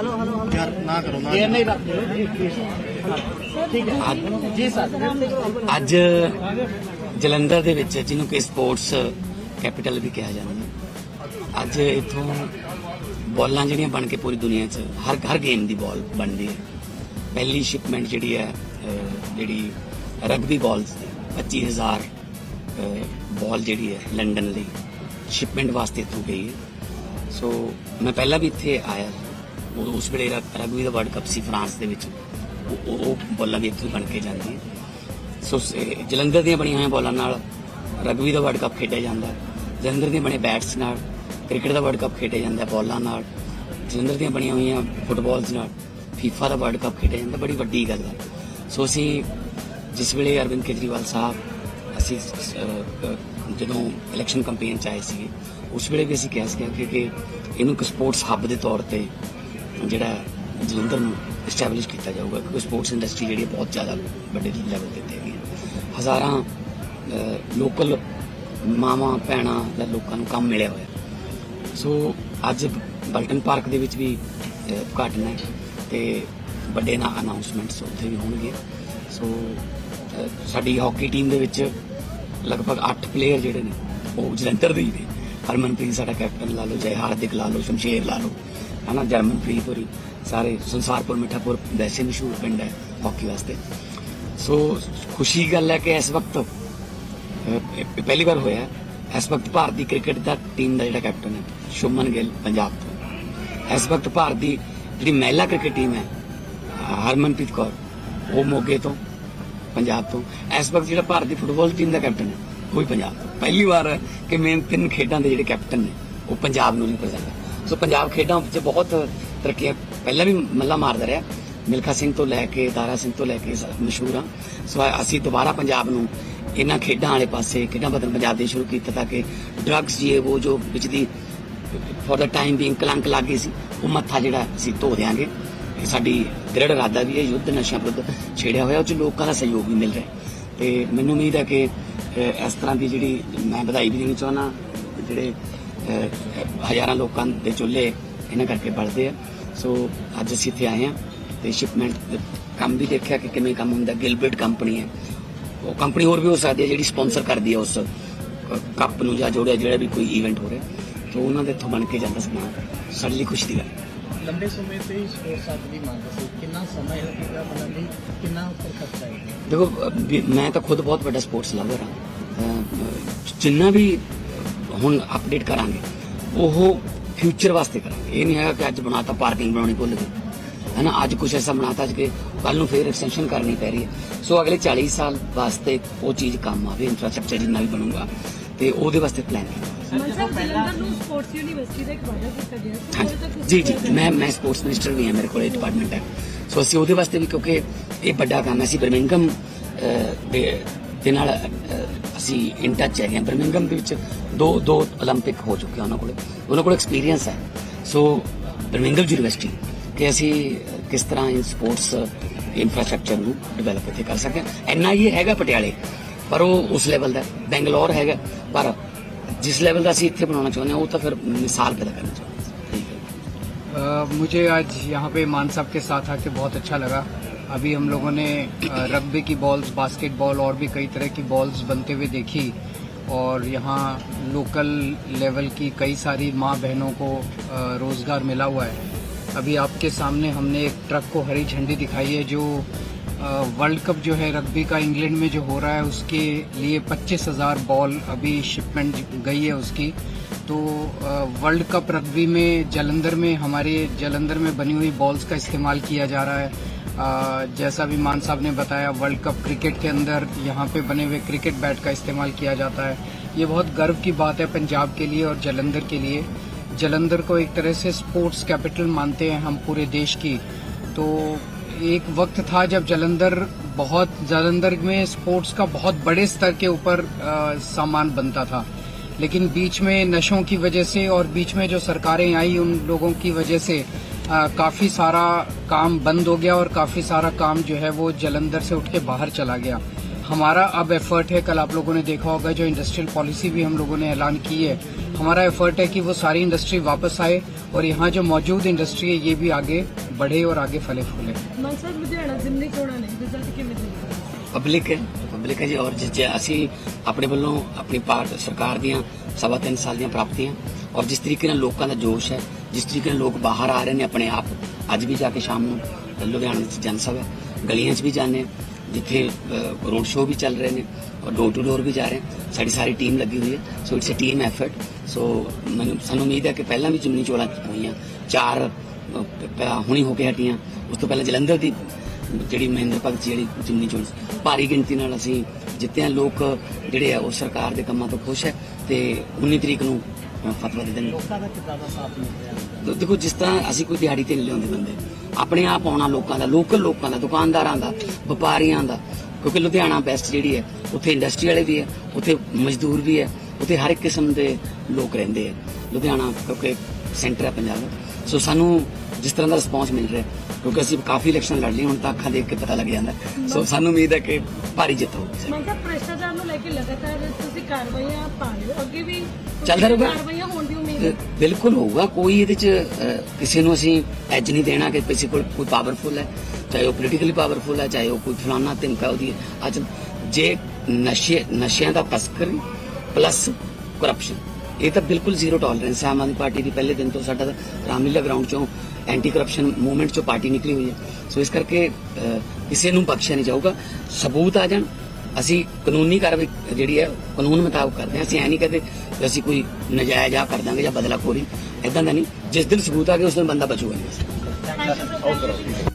Hello hello hello ਯਾਰ ਨਾ ਕਰੋ ਨਾ देर नहीं रखते हो जी प्लीज ठीक है जी सर ਅੱਜ ਜਲੰਧਰ ਦੇ ਵਿੱਚ ਜਿਹਨੂੰ ਕਿ ਸਪੋਰਟਸ ਕੈਪੀਟਲ ਵੀ ਕਿਹਾ ਜਾਂਦਾ ਹੈ ਅੱਜ ਇੱਥੋਂ ਬਾਲਾਂ ਜਿਹੜੀਆਂ ਬਣ ਕੇ ਪੂਰੀ ਦੁਨੀਆ 'ਚ ਹਰ ਹਰ ਗੇਮ ਦੀ ਬਾਲ ਬਣਦੀ ਹੈ ਪਹਿਲੀ ਸ਼ਿਪਮੈਂਟ ਜਿਹੜੀ ਹੈ ਅਹ, ਜਿਹੜੀ ਰਗਬੀ ਬਾਲਸ ਦੀ 25000 ਬਾਲ ਜਿਹੜੀ ਹੈ ਲੰਡਨ ਲਈ ਸ਼ਿਪਮੈਂਟ ਵਾਸਤੇ ਇੱਥੋਂ ਗਈ ਹੈ ਸੋ ਮੈਂ ਪਹਿਲਾਂ ਵੀ ਇੱਥੇ ਆਇਆ ਉਹ- ਉਸ ਵੇਲੇ ਰਗ- ਰਗਬੀ ਦਾ ਵਰਲਡ ਕੱਪ ਸੀ ਫਰਾਂਸ ਦੇ ਵਿੱਚ, ਉਹ- ਉਹ ਉਹ ਵੀ ਇੱਥੋਂ ਬਣ ਕੇ ਜਾਂਦੀ ਹੈ। ਸੋ ਜਲੰਧਰ ਦੀਆਂ ਬਣੀਆਂ ਹੋਈਆਂ ਬੋਲਾਂ ਨਾਲ ਰਗਬੀ ਦਾ ਵਰਲਡ ਕੱਪ ਖੇਡਿਆ ਜਾਂਦਾ ਜਲੰਧਰ ਦੇ ਬਣੇ ਬੈਟਸ ਨਾਲ ਕ੍ਰਿਕਟ ਦਾ ਵਰਲਡ ਕੱਪ ਖੇਡਿਆ ਜਾਂਦਾ ਬੋਲਾਂ ਨਾਲ। ਜਲੰਧਰ ਦੀਆਂ ਬਣੀਆਂ ਹੋਈਆਂ ਫੁੱਟਬਾਲਸ ਨਾਲ ਫੀਫਾ ਦਾ ਵਰਲਡ ਕੱਪ ਖੇਡਿਆ ਜਾਂਦਾ, ਬੜੀ ਵੱਡੀ ਗੱਲ ਹੈ। ਸੋ ਅਸੀਂ ਜਿਸ ਵੇਲੇ ਅਰਵਿੰਦ ਕੇਜਰੀਵਾਲ ਸਾਹਿਬ, ਅਸੀਂ ਜਦੋਂ ਇਲੈਕਸ਼ਨ ਕੈਂਪੇਨ ਚ ਆਏ ਸੀਗੇ, ਉਸ ਵੇਲੇ ਵੀ ਅਸੀਂ ਕਿਹਾ ਸੀ ਕਿ ਕਿ ਇਹਨੂੰ ਇੱਕ ਸਪੋਰਟਸ ਹੱਬ ਦੇ ਤੌਰ ਤੇ ਜਿਹੜਾ ਜਲੰਧਰ ਨੂੰ ਐਸਟੈਬਲਿਸ਼ ਕੀਤਾ ਜਾਊਗਾ ਕਿਉਂਕਿ ਸਪੋਰਟਸ ਇੰਡਸਟਰੀ ਜਿਹੜੀ ਬਹੁਤ ਜ਼ਿਆਦਾ ਵੱਡੇ ਲੈਵਲ ਤੇ ਹੈਗੀ ਹੈ। ਹਜ਼ਾਰਾਂ ਲੋਕਲ ਮਾਵਾਂ ਭੈਣਾਂ ਦਾ ਲੋਕਾਂ ਨੂੰ ਕੰਮ ਮਿਲਿਆ ਹੋਇਆ। ਸੋ ਅੱਜ ਬਲਟਨ ਪਾਰਕ ਦੇ ਵਿੱਚ ਵੀ ਅਹ, ਉਦਘਾਟਨ ਹੈ ਤੇ ਵੱਡੇ ਨਾ ਅਨਾਉਂਸਮੈਂਟਸ ਉੱਥੇ ਵੀ ਹੋਣਗੇ। ਸੋ ਸਾਡੀ ਹਾਕੀ ਟੀਮ ਦੇ ਵਿੱਚ ਲਗਭਗ 8 ਪਲੇਅਰ ਜਿਹੜੇ ਨੇ ਉਹ ਜਲੰਧਰ ਦੇ ਹੀ ਨੇ। ਹਰਮਨਪ੍ਰੀਤ ਸਾਡਾ ਕੈਪਟਨ ਲਾ ਲਓ ਜੈ ਹਾਰਦਿਕ ਲਾ ਲਓ ਸ਼ਮਸ਼ੇਰ ਲਾ ਲਓ। ਹਨਾ ਜਰਮਨ ਹੋਰੀ, ਸਾਰੇ ਸੰਸਾਰਪੁਰ, ਮਿੱਠਾਪੁਰ, ਵੈਸੇ ਮਸ਼ਹੂਰ ਪਿੰਡ ਹੈ ਹਾਕੀ ਵਾਸਤੇ। ਸੋ ਖੁਸ਼ੀ ਗੱਲ ਹੈ ਕਿ ਇਸ ਵਕਤ ਪਹਿਲੀ ਵਾਰ ਹੋਇਆ ਇਸ ਵਕਤ ਭਾਰਤੀ ਕ੍ਰਿਕਟ ਦਾ ਟੀਮ ਦਾ ਜਿਹੜਾ ਕੈਪਟਨ ਹੈ, ਸ਼ੁਭਮਨ ਗਿੱਲ, ਪੰਜਾਬ ਤੋਂ। ਇਸ ਵਕਤ ਭਾਰਤ ਦੀ ਜਿਹੜੀ ਮਹਿਲਾ ਕ੍ਰਿਕਟ ਟੀਮ ਹੈ, ਹਰਮਨਪ੍ਰੀਤ ਕੌਰ, ਉਹ ਮੋਗੇ ਤੋਂ, ਪੰਜਾਬ ਤੋਂ। ਇਸ ਵਕਤ ਜਿਹੜਾ ਭਾਰਤ ਦੀ ਫੁੱਟਬਾਲ ਟੀਮ ਦਾ ਕੈਪਟਨ ਹੈ, ਉਹ ਵੀ ਪੰਜਾਬ ਤੋਂ। ਪਹਿਲੀ ਵਾਰ ਹੈ ਕਿ ਮੇਨ ਤਿੰਨ ਖੇਡਾਂ ਦੇ ਜਿਹੜੇ ਕੈਪਟਨ ਨੇ, ਉਹ ਪੰਜਾਬ ਨੂੰ ਰਿਪਰੈਜ਼ੈਂਟ ਕਰ ਸੋ ਪੰਜਾਬ ਖੇਡਾਂ ਵਿੱਚ ਬਹੁਤ ਤਰੱਕੀਆਂ ਪਹਿਲਾਂ ਵੀ ਮੱਲਾ ਮਾਰਦਾ ਰਿਹਾ। ਮਿਲਖਾ ਸਿੰਘ ਤੋਂ ਲੈ ਕੇ ਦਾਰਾ ਸਿੰਘ ਤੋਂ ਲੈ ਕੇ ਮਸ਼ਹੂਰ ਆ ਸੋ ਅਸੀਂ ਦੁਬਾਰਾ ਪੰਜਾਬ ਨੂੰ ਇਹਨਾਂ ਖੇਡਾਂ ਵਾਲੇ ਪਾਸੇ, ਖੇਡਾਂ ਬਦਲ ਪੰਜਾਬ ਦੇ ਸ਼ੁਰੂ ਕੀਤਾ ਤਾਂ ਕਿ ਡਰੱਗਸ ਜੀ, ਉਹ ਜੋ ਵਿੱਚ ਦੀ ਫॉर ਦਾ ਟਾਈਮ ਬੀਇੰਗ ਕਲੰਕ ਲੱਗੇ ਸੀ, ਉਹ ਮੱਥਾ ਜਿਹੜਾ ਅਸੀਂ ਧੋ ਦਿਆਂਗੇ। ਇਹ ਸਾਡੀ ਦ੍ਰਿੜ ਇਰਾਦਾ ਵੀ ਹੈ, ਯੁੱਧ ਨਸ਼ਿਆਂ ਵਿਰੁੱਧ ਛੇੜਿਆ ਹੋਇਆ, ਉਹ ਚ ਲੋਕਾਂ ਦਾ ਸਹਿਯੋਗ ਵੀ ਮਿਲ ਰਿਹਾ ਤੇ ਮੈਨੂੰ ਉਮੀਦ ਹੈ ਕਿ ਇਸ ਤਰ੍ਹਾਂ ਦੀ ਜਿਹੜੀ ਮੈਂ ਵਧਾਈ ਵੀ ਦੇਣੀ ਚਾਹੁੰਦਾ, ਜਿਹੜੇ ਹਜ਼ਾਰਾਂ ਲੋਕਾਂ ਦੇ ਚੁੱਲ੍ਹੇ ਇਹਨਾਂ ਕਰਕੇ ਬਲਦੇ ਆ। ਸੋ ਅੱਜ ਅਸੀਂ ਇੱਥੇ ਆਏ ਆ ਤੇ ਸ਼ਿਪਮੈਂਟ ਕੰਮ ਵੀ ਦੇਖਿਆ ਕਿ ਕਿਵੇਂ ਕੰਮ ਹੁੰਦਾ। ਗਿਲਬਰਟ ਕੰਪਨੀ ਹੈ। ਉਹ ਕੰਪਨੀ ਹੋਰ ਵੀ ਹੋ ਸਕਦੀ ਹੈ ਜਿਹੜੀ ਸਪਾਂਸਰ ਕਰਦੀ ਹੈ ਉਸ ਕੱਪ ਨੂੰ ਜਾਂ ਜੋੜਿਆ ਜਿਹੜਾ ਵੀ ਕੋਈ ਇਵੈਂਟ ਹੋ ਰਿਹਾ। ਤੇ ਉਹਨਾਂ ਦੇ ਇੱਥੋਂ ਬਣ ਕੇ ਜਾਂਦਾ ਸਮਾਨ। ਸਾਡੇ ਲਈ ਖੁਸ਼ੀ ਦੀ ਗੱਲ। ਲੰਬੇ ਸਮੇਂ ਤੋਂ ਹੀ ਸਪੋਰਟਸ ਹੱਬ ਦੀ ਮੰਗ ਸੀ। ਕਿੰਨਾ ਸਮਾਂ ਲੱਗੇਗਾ ਬਣਨ ਲਈ? ਕਿੰਨਾ ਉੱਪਰ ਖਰਚਾ ਹੈ ਦੇਖੋ ਮੈਂ ਤਾਂ ਖੁਦ ਬਹੁਤ ਵੱਡਾ ਸਪੋਰਟਸ ਲਵਰ ਹਾਂ। ਜਿੰਨਾ ਵੀ ਹੁਣ ਅਪਡੇਟ ਕਰਾਂਗੇ। ਉਹ ਫਿਊਚਰ ਵਾਸਤੇ ਕਰਾਂਗੇ। ਇਹ ਨਹੀਂ ਹੈਗਾ ਕਿ ਅੱਜ ਬਣਾਤਾ ਪਾਰਕਿੰਗ ਬਣਾਉਣੀ ਭੁੱਲ ਗਏ। ਹੈ ਨਾ? ਅੱਜ ਕੁਝ ਐਸਾ ਬਣਾਤਾ ਕਿ ਕੱਲ ਨੂੰ ਫੇਰ ਐਕਸਟੈਂਸ਼ਨ ਕਰਨੀ ਪੈ ਰਹੀ ਹੈ। ਸੋ ਅਗਲੇ 40 ਸਾਲ ਵਾਸਤੇ ਉਹ ਚੀਜ਼ ਕੰਮ ਆਵੇ ਇਨਫਰਾਸਟ੍ਰਕਚਰ ਜਿੰਨਾ ਵੀ ਬਣੂਗਾ। ਤੇ ਉਹਦੇ ਵਾਸਤੇ ਪਲਾਨ ਤੱਕ ਜੀ ਜੀ। ਮੈਂ ਮੈਂ ਸਪੋਰਟਸ ਮਿਨਿਸਟਰ ਵੀ ਹਾਂ ਮੇਰੇ ਕੋਲ ਇਹ ਡਿਪਾਰਟਮੈਂਟ ਹੈ। ਸੋ ਅਸੀਂ ਉਹਦੇ ਵਾਸਤੇ ਵੀ ਕਿਉਂਕਿ ਇਹ ਵੱਡਾ ਕੰਮ ਹੈ। ਅਸੀਂ ਬਰਮਿੰਗਮ ਦੇ ਨਾਲ ਅਸੀਂ ਇਨ ਟੱਚ ਹੈਗੇ ਹਾਂ ਬਰਮਿੰਗਮ ਦੇ ਵਿੱਚ ਦੋ ਦੋ 올림픽 ਹੋ ਚੁੱਕੇ ਆ ਉਹਨਾਂ ਕੋਲ ਉਹਨਾਂ ਕੋਲ ਐਕਸਪੀਰੀਅੰਸ ਹੈ ਸੋ ਬਰਮਿੰਗਮ ਯੂਨੀਵਰਸਿਟੀ ਕਿ ਅਸੀਂ ਅਹ, ਕਿਸ ਤਰ੍ਹਾਂ ਇਹ ਸਪੋਰਟਸ ਇਨਫਰਾਸਟ੍ਰਕਚਰ ਨੂੰ ਡਿਵੈਲਪ ਇੱਥੇ ਕਰ ਸਕਦੇ ਹਾਂ ਇੰਨਾ ਹੀ ਹੈਗਾ ਪਟਿਆਲੇ ਪਰ ਉਹ ਉਸ ਲੈਵਲ ਦਾ ਬੈਂਗਲੌਰ ਹੈਗਾ ਪਰ ਜਿਸ ਲੈਵਲ ਦਾ ਅਸੀਂ ਇੱਥੇ ਬਣਾਉਣਾ ਚਾਹੁੰਦੇ ਹਾਂ ਉਹ ਤਾਂ ਫਿਰ ਮਿਸਾਲ ਪੈਦਾ ਕਰਨਾ ਚਾਹੁੰਦੇ ਹਾਂ ਠੀਕ ਹੈ अ, मुझे आज यहाँ पे मान साहब के साथ आके बहुत अच्छा लगा अभी हम लोगों ने रग्बी की बॉल्स बास्केटबॉल और भी कई तरह की बॉल्स बनते हुए देखी और यहाँ लोकल लेवल की कई सारी माँ बहनों को रोज़गार मिला हुआ है। अभी आपके सामने हमने एक ट्रक को हरी झंडी दिखाई है जो वर्ल्ड कप जो है, रग्बी का इंग्लैंड में जो हो रहा है, उसके लिए पच्चीस हज़ार बॉल अभी शिपमेंट गई है उसकी। तो वर्ल्ड कप रग्बी में, जलंधर में, हमारे जलंधर में बनी हुई बॉल्स का इस्तेमाल किया जा रहा है। जैसा भी मान साहब ने बताया वर्ल्ड कप क्रिकेट के अंदर यहाँ पे बने हुए क्रिकेट बैट का इस्तेमाल किया जाता है। ये बहुत गर्व की बात है पंजाब के लिए और जलंधर के लिए। जलंधर को एक तरह से स्पोर्ट्स कैपिटल मानते हैं हम पूरे देश की। तो एक वक्त था जब जलंधर बहुत, जलंधर में स्पोर्ट्स का बहुत बड़े स्तर के ऊपर सामान बनता था। लेकिन बीच में नशों की वजह से और बीच में जो सरकारें आई उन लोगों की वजह से काफी सारा काम बंद हो गया और काफी सारा काम जो है वो जलंधर से उठ के बाहर चला गया हमारा अब एफर्ट है कल आप लोगों ने देखा होगा जो इंडस्ट्रियल पॉलिसी भी हम लोगों ने ऐलान की है हमारा एफर्ट है कि वो सारी इंडस्ट्री वापस आए और यहाँ जो मौजूद इंडस्ट्री है ये भी आगे बढ़े और आगे फले फूले ਮਾਨ ਸਾਹਿਬ ਲੁਧਿਆਣਾ ਜ਼ਿਮਨੀ ਚੋਣਾਂ ਨੇ ਰਿਜ਼ਲਟ ਕਿਵੇਂ ਦੇ ਪਬਲਿਕ ਹੈ ਪਬਲਿਕ ਹੈ ਜੀ ਔਰ ਜਿਸ 'ਚ ਅਸੀਂ ਆਪਣੇ ਵੱਲੋਂ ਆਪਣੀ ਪਾਰਟ ਸਰਕਾਰ ਦੀਆਂ ਸਵਾ ਤਿੰਨ ਸਾਲ ਦੀਆਂ ਪ੍ਰਾਪਤੀਆਂ ਔਰ ਜਿਸ ਤਰੀਕੇ ਨਾਲ ਲੋਕਾਂ ਦਾ ਜੋਸ਼ ਹੈ ਜਿਸ ਤਰੀਕੇ ਨਾਲ ਲੋਕ ਬਾਹਰ ਆ ਰਹੇ ਨੇ ਆਪਣੇ ਆਪ, ਅੱਜ ਵੀ ਜਾ ਕੇ ਸ਼ਾਮ ਨੂੰ ਲੁਧਿਆਣਾ ਵਿੱਚ ਜਨਸਭਾ ਗਲੀਆਂ 'ਚ ਵੀ ਜਾਂਦੇ ਜਿੱਥੇ ਰੋਡ ਸ਼ੋਅ ਵੀ ਚੱਲ ਰਹੇ ਨੇ ਔਰ ਡੋਰ ਟੂ ਡੋਰ ਵੀ ਜਾ ਰਹੇ ਸਾਡੀ ਸਾਰੀ ਟੀਮ ਲੱਗੀ ਹੋਈ ਹੈ so it's uh team effort so ਮੈਨੂੰ, ਸਾਨੂੰ ਉਮੀਦ ਹੈ ਕਿ ਪਹਿਲਾਂ ਵੀ ਜਿਮਨੀ ਚੋਣਾਂ ਹੋਈਆਂ, ਚਾਰ ਹੁਣੀ ਹੋ ਕੇ ਹਟੀਆਂ। ਉਸ ਤੋਂ ਪਹਿਲਾਂ ਜਲੰਧਰ ਦੀ ਜਿਹੜੀ ਮਹਿੰਦਰ ਭਗਤ ਜਿਹੜੀ ਜਿਮਨੀ ਚੋਣ ਭਾਰੀ ਗਿਣਤੀ ਨਾਲ ਅਸੀਂ ਜਿੱਤੇ ਹਾਂ ਲੋਕ ਜਿਹੜੇ ਆ, ਉਹ ਸਰਕਾਰ ਦੇ ਕੰਮਾਂ ਤੋਂ ਖੁਸ਼ ਹੈ ਤੇ 19 ਤਰੀਕ ਨੂੰ ਫਤਵਾ ਦੇ ਦੇਣਗੇ ਲੋਕਾਂ ਦਾ ਕਿੱਦਾਂ ਦਾ ਸਾਥ ਮਿਲ ਰਿਹਾ? ਦੇ- ਦੇਖੋ ਜਿਸ ਤਰ੍ਹਾਂ ਅਸੀਂ ਕੋਈ ਦਿਹਾੜੀ ਤੇ ਨਹੀਂ ਲਿਆਉਂਦੇ ਬੰਦੇ। ਆਪਣੇ ਆਪ ਆਉਣਾ ਲੋਕਾਂ ਦਾ ਲੋਕਲ ਲੋਕਾਂ ਦਾ ਦੁਕਾਨਦਾਰਾਂ ਦਾ ਵਪਾਰੀਆਂ ਦਾ। ਕਿਉਂਕਿ ਲੁਧਿਆਣਾ ਬੈਸਟ ਜਿਹੜੀ ਹੈ ਉੱਥੇ ਇੰਡਸਟਰੀ ਵਾਲੇ ਵੀ ਹੈ ਉੱਥੇ ਮਜ਼ਦੂਰ ਵੀ ਹੈ ਉੱਥੇ ਹਰ ਇੱਕ ਕਿਸਮ ਦੇ ਲੋਕ ਰਹਿੰਦੇ ਆ ਲੁਧਿਆਣਾ ਕਿਉਂਕਿ ਸੈਂਟਰ ਹੈ ਪੰਜਾਬ ਦਾ। ਸੋ ਸਾਨੂੰ ਜਿਸ ਤਰ੍ਹਾਂ ਦਾ ਰਿਸਪੌਂਸ ਮਿਲ ਰਿਹਾ ਕਿਉਂਕਿ ਅਸੀਂ ਕਾਫੀ ਇਲੈਕਸ਼ਨ ਲੜ ਲਈ ਹੁਣ ਤਾਂ ਅੱਖਾਂ ਦੇਖ ਕੇ ਪਤਾ ਲੱਗ ਜਾਂਦਾ। ਸੋ ਸਾਨੂੰ ਉਮੀਦ ਹੈ ਕਿ ਭਾਰੀ ਜਿੱਤ ਹੋਊਗੀ ਮਾਨ ਸਾਹਿਬ ਭ੍ਰਿਸ਼ਟਾਚਾਰ ਨੂੰ ਲੈ ਕੇ ਲਗਾਤਾਰ ਤੁਸੀਂ ਕਾਰਵਾਈਆਂ ਪਾ ਰਹੇ ਹੋ। ਅੱਗੇ ਵੀ ਚੱਲਦਾ ਰਹੂਗਾ। ਕਾਰਵਾਈਆਂ ਹੋਣ ਦੀ ਉਮੀਦ ਹੈ। ਬਿਲਕੁਲ ਹੋਊਗਾ। ਕੋਈ ਇਹਦੇ ਚ ਕਿਸੇ ਨੂੰ ਅਸੀਂ ਐਜ ਨਹੀਂ ਦੇਣਾ ਕਿ ਕਿਸੇ ਕੋਲ ਕੋਈ ਪਾਵਰਫੁਲ ਹੈ ਚਾਹੇ ਉਹ ਪੋਲੀਟੀਕਲੀ ਪਾਵਰਫੁਲ ਹੈ ਚਾਹੇ ਉਹ ਕੋਈ ਫਲਾਨਾ ਧਮਕਾ ਉਹਦੀ। ਅੱਜ ਜੇ ਨਸ਼ੇ ਨਸ਼ਿਆਂ ਦਾ ਤਸਕਰੀ ਪਲੱਸ ਕਰਪਸ਼ਨ ਇਹ ਤਾਂ ਬਿਲਕੁਲ ਜ਼ੀਰੋ ਟੋਲਰੈਂਸ ਹੈ। ਆਮ ਆਦਮੀ ਪਾਰਟੀ ਦੀ ਪਹਿਲੇ ਦਿਨ ਤੋਂ ਸਾਡਾ ਰਾਮਲੀਲਾ ਗਰਾਊਂਡ ਚੋਂ ਐਂਟੀ ਕਰਪਸ਼ਨ ਮੂਵਮੈਂਟ ਚੋਂ ਪਾਰਟੀ ਨਿਕਲੀ ਹੋਈ ਹੈ। ਸੋ ਇਸ ਕਰਕੇ ਕਿਸੇ ਨੂੰ ਬਖਸ਼ਿਆ ਨਹੀਂ ਜਾਊਗਾ। ਸਬੂਤ ਆ ਜਾਣ। ਅਸੀਂ ਕਾਨੂੰਨੀ ਕਾਰਵਾਈ ਜਿਹੜੀ ਹੈ ਕਾਨੂੰਨ ਮੁਤਾਬਕ ਕਰਦੇ ਹਾਂ। ਅਸੀਂ ਐ ਨਹੀਂ ਕਹਦੇ ਕਿ ਅਸੀਂ ਕੋਈ ਨਜਾਇਜ਼ ਆ ਕਰ ਦਾਂਗੇ ਜਾਂ ਬਦਲਾਖੋਰੀ ਐਦਾਂ ਦਾ ਨਹੀਂ। ਜਿਸ ਦਿਨ ਸਬੂਤ ਆ ਗਿਆ ਉਸ ਦਿਨ ਬੰਦਾ ਬਚੂਗਾ ਨਹੀਂ। Thank you